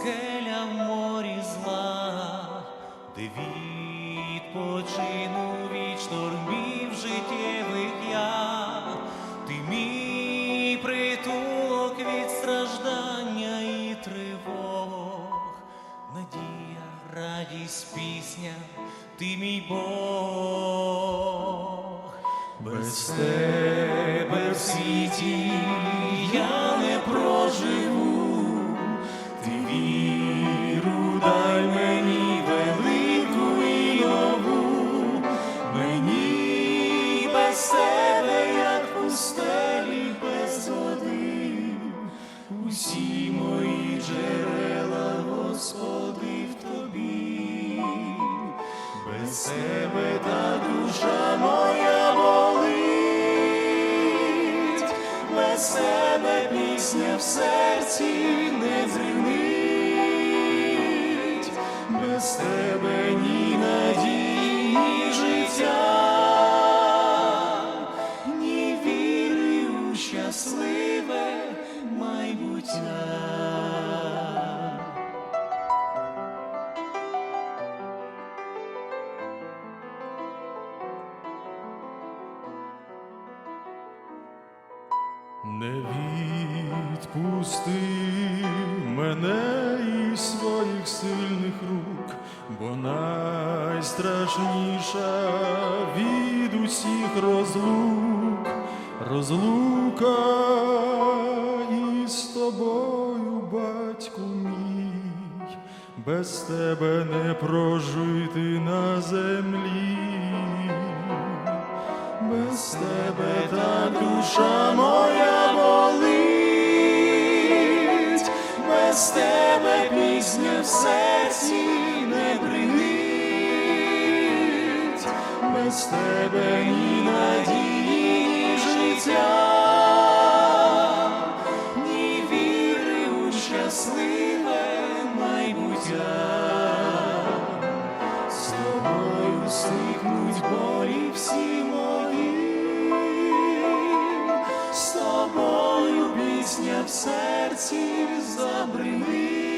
скеля в морі зла, де відпочинув від штормів життєвих я, ти мій притулок від страждання і тривог, надія, радість, пісня, ти мій Бог. Без тебе без тебе пісня в серці не дзвенить, без тебе ні надії, ні життя, ні віри у щасливе майбуття. Не відпусти мене із своїх сильних рук, бо найстрашніша від усіх розлук, розлука із тобою, батьку мій, без тебе не прожити на землі без тебе та душа моя болить, без тебе пісня в серці не принить, без тебе ні надії, ні життя, пісня в серці забринить.